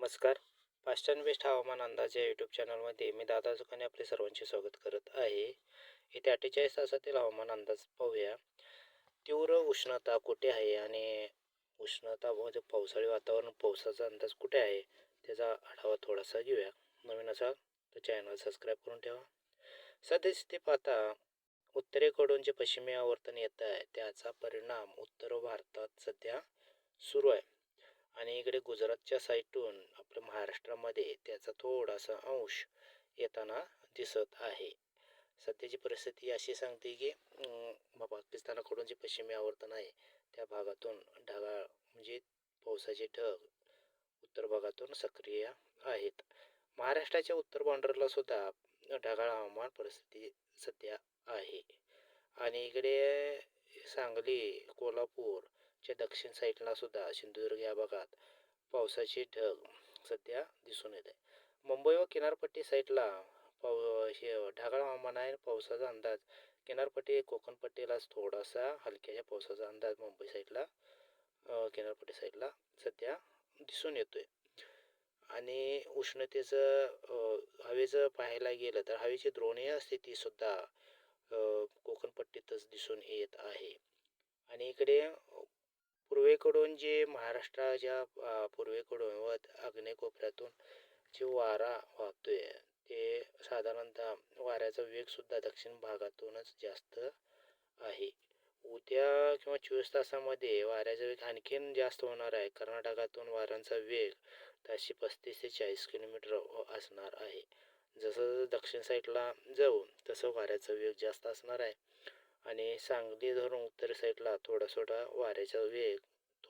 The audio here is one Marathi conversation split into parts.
नमस्कार. फास्ट अँड बेस्ट हवामान अंदाज या यूट्यूब चॅनलमध्ये मी दादा जुकाने आपले सर्वांचे स्वागत करत आहे. येत्या अठ्ठेचाळीस तासातील हवामान अंदाज पाहूया. तीव्र उष्णता कुठे आहे आणि उष्णता म्हणजे पावसाळी वातावरण पावसाचा अंदाज कुठे आहे त्याचा आढावा थोडासा घेऊया. नवीन असाल तर चॅनल सबस्क्राईब करून ठेवा. सद्यस्थिती पाहता उत्तरेकडून जे पश्चिमी आवर्तन येत आहे त्याचा परिणाम उत्तर भारतात सध्या सुरू आहे. आणि इकडे गुजरातच्या साईडून आपल्या महाराष्ट्रामध्ये त्याचा थोडासा अंश येताना दिसत आहे. सध्याची परिस्थिती अशी सांगते की पाकिस्तानाकडून जे पश्चिमी आवर्तन आहे त्या भागातून ढगाळ म्हणजे पावसाचे ढग उत्तर भागातून सक्रिय आहेत. महाराष्ट्राच्या उत्तर बॉर्डरला सुद्धा ढगाळ हवामान परिस्थिती सध्या आहे. आणि इकडे सांगली कोल्हापूर च्या दक्षिण साईडला सुद्धा सिंधुदुर्ग या भागात पावसाचे ढग सध्या दिसून येत. आहे मुंबई व किनारपट्टी साईडला पाव हे ढगाळ हवामान आहे. पावसाचा अंदाज किनारपट्टी कोकणपट्टीलाच थोडासा हलक्याच्या पावसाचा अंदाज मुंबई साईडला किनारपट्टी साईडला सध्या दिसून येतो आहे आणि उष्णतेचं हवेचं पाहायला गेलं तर हवेची द्रोणीय स्थितीसुद्धा कोकणपट्टीतच दिसून येत आहे. आणि इकडे पूर्वेकडून जे महाराष्ट्राच्या पूर्वेकडून व आग्नेय कोपऱ्यातून जे वारा वाहतो आहे ते साधारणतः वाऱ्याचा वेगसुद्धा दक्षिण भागातूनच जास्त आहे. उद्या किंवा चोवीस तासामध्ये वाऱ्याचा वेग आणखीन जास्त होणार आहे. कर्नाटकातून वाऱ्यांचा वेग ताशे पस्तीस ते चाळीस किलोमीटर असणार आहे. जसं दक्षिण साईडला जाऊ तसं वाऱ्याचा वेग जास्त असणार आहे. आणि सांगली धरून उत्तर साईडला थोडा थोडा वाऱ्याचा वेग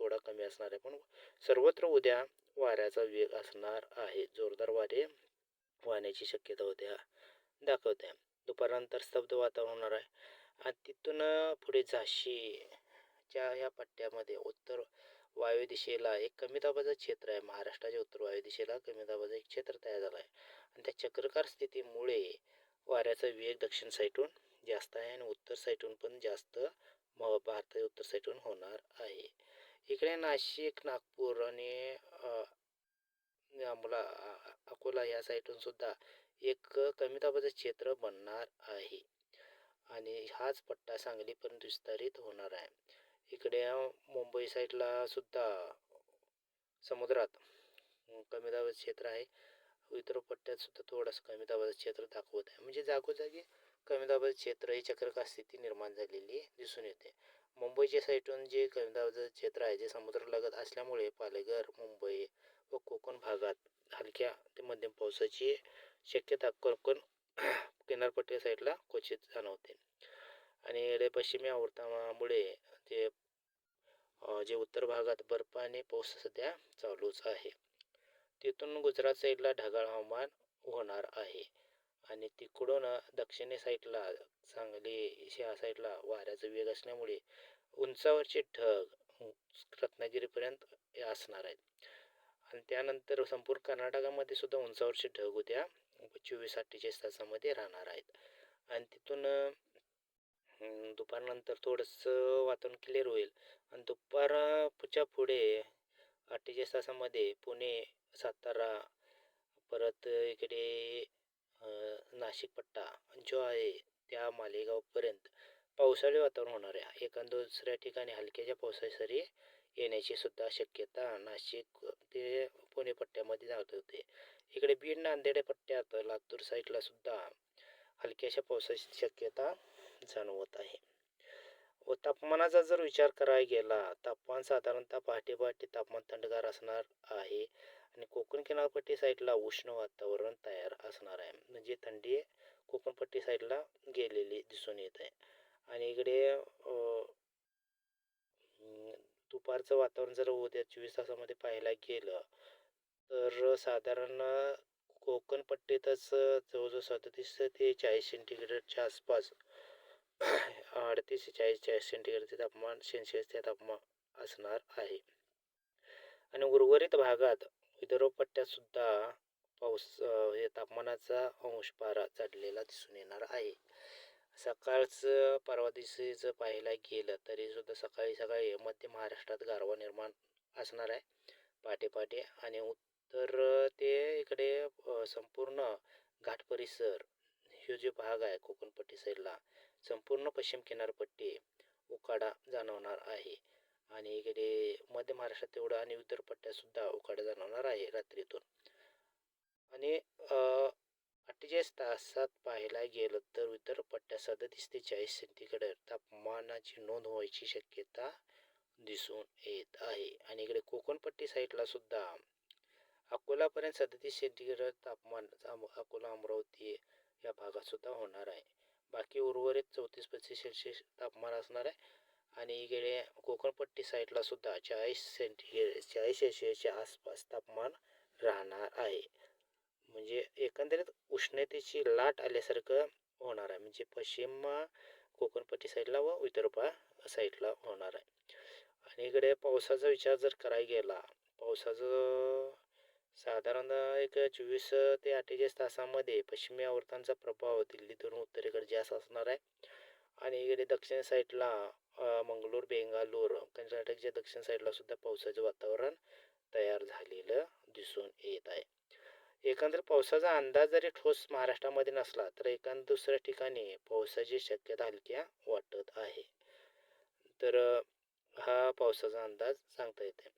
थोडा कमी असणार आहे. पण सर्वत्र उद्या वाऱ्याचा वेग असणार आहे. जोरदार वारे वाहण्याची शक्यता उद्या दाखवते. आहे दुपारनंतर स्तब्ध वातावरण होणार आहे. आणि तिथून पुढे झाशीच्या ह्या पट्ट्यामध्ये उत्तर वायू दिशेला एक कमी दाबाचं क्षेत्र आहे. महाराष्ट्राच्या उत्तर वायू दिशेला कमी दाबाचं एक क्षेत्र तयार झालं आहे. आणि त्या चक्रकार स्थितीमुळे वाऱ्याचा वेग दक्षिण साईडून जास्त आहे आणि उत्तर साईडून पण जास्त म भारताच्या उत्तर साईडून होणार आहे. इकडे नाशिक नागपूर आणि आम्हाला अकोला या साईडून सुद्धा एक कमी दाबाचं क्षेत्र बनणार आहे. आणि हाच पट्टा सांगलीपर्यंत विस्तारित होणार आहे. इकडे मुंबई साईडला सुद्धा समुद्रात कमी दाबाचं क्षेत्र आहे. इतर पट्ट्यात सुद्धा थोडंसं कमी दाबाचं क्षेत्र दाखवत आहे. म्हणजे जागोजागी कमी दाबाचं क्षेत्र ही चक्रकार स्थिती निर्माण झालेली दिसून येते. मुंबईच्या साईटून जे कमी क्षेत्र आहे जे समुद्रालगत असल्यामुळे पालघर मुंबई व कोकण भागात हलक्या ते मध्यम पावसाची शक्यता कोकण किनारपट्टी साईडला क्वचित जाणवते. आणि इकडे पश्चिमी आवर्तनामुळे ते जे उत्तर भागात बर्फ आणि पाऊस सध्या चालूच आहे. तिथून गुजरात साईडला ढगाळ हवामान होणार आहे आणि तिकडून दक्षिणे साईडला सांगली ह्या साईडला वाऱ्याचा वेग असल्यामुळे उंचावरचे ढग रत्नागिरीपर्यंत हे असणार आहेत. आणि त्यानंतर संपूर्ण कर्नाटकामध्ये सुद्धा उंचावरचे ढग उद्या चोवीस अठ्ठेचाळीस तासामध्ये राहणार आहेत. आणि तिथून दुपारनंतर थोडंसं वातावरण क्लिअर होईल. आणि दुपारच्या पुढे अठ्ठेचाळीस तासामध्ये पुणे सातारा परत इकडे नाशिक पट्टा जो आहे त्या मालेगावपर्यंत पावसाळी वातावरण होणार आहे. एका दुसऱ्या ठिकाणी हलक्याच्या पावसाळी सरी येण्याची सुद्धा शक्यता नाशिक ते पुणे पट्ट्यामध्ये जात होते. इकडे बीड नांदेड पट्ट्यात लातूर साईडला सुद्धा हलक्याशा पावसाची शक्यता जाणवत आहे. व तापमानाचा जर विचार करायला गेला तापमान साधारणतः पहाटे पहाटे तापमान थंडगार असणार आहे आणि कोकण किनारपट्टी साईडला उष्ण वातावरण तयार असणार आहे. म्हणजे थंडी कोकणपट्टी साईडला गेलेली दिसून येत आहे. आणि इकडे दुपारचं वातावरण जर उद्या चोवीस तासामध्ये पाहायला गेलं तर साधारण कोकणपट्टीतच जवळजवळ सदतीस ते चाळीस सेंटीग्रेडच्या आसपास अडतीस ते चाळीस चाळीस सेंटीग्रेडचे तापमान सेल्सिअसचे तापमान असणार आहे. आणि उर्वरित भागात विदर्भ पट्ट्यातसुद्धा पाऊस हे तापमानाचा अंश पारा चढलेला दिसून येणार आहे. सकाळचं परवा दिवशी जर पाहायला गेलं तरी सुद्धा सकाळी सकाळी मध्य महाराष्ट्रात गारवा निर्माण असणार आहे. पहाटे पहाटे आणि उत्तर ते इकडे संपूर्ण घाट परिसर हे जे भाग आहे कोकणपट्टी साईडला संपूर्ण पश्चिम किनारपट्टी उकाडा जाणवणार आहे. आणि इकडे मध्य महाराष्ट्रात तेवढं आणि इतर पट्ट्यासुद्धा उकाडा जाणवणार आहे रात्रीतून. आणि अठ्ठेचाळीस तासात पाहायला गेलं तर इतर पट्ट्या सदतीस ते चाळीस सेंटीग्रेड तापमानाची नोंद व्हायची शक्यता दिसून येत आहे. आणि इकडे कोकणपट्टी साईडला सुद्धा अकोलापर्यंत सदतीस सेंटीग्रेड तापमान अकोला अमरावती या भागात सुद्धा होणार आहे. बाकी उर्वरित चौतीस पस्तीस सेल्सिअस तापमान असणार आहे. आणि इकडे कोकणपट्टी साईडला सुद्धा चाळीस सेंटीग्रेड चाळीस सेल्सिअसच्या आसपास तापमान राहणार आहे. म्हणजे एकंदरीत उष्णतेची लाट आल्यासारखं होणार आहे. म्हणजे पश्चिम कोकणपट्टी साईडला व विदर्भा साईडला होणार आहे. आणि इकडे पावसाचा विचार जर करायला गेला पावसाचं साधारण एक चोवीस ते अठ्ठेचाळीस तासामध्ये पश्चिमी आवर्तांचा प्रभाव दिल्लीतून उत्तरेकडे जास्त असणार आहे. आणि इकडे दक्षिण साईडला मंगलोर बेंगालोर कर्नाटकच्या दक्षिण साईडला सुद्धा पावसाचं वातावरण तयार झालेलं दिसून येत आहे. एकंदर पावसाचा अंदाज जरी ठोस महाराष्ट्रामध्ये नसला तर एखाद दुसऱ्या ठिकाणी पावसाची शक्यता हलक्या वाटत आहे. तर हा पावसाचा अंदाज सांगता येते.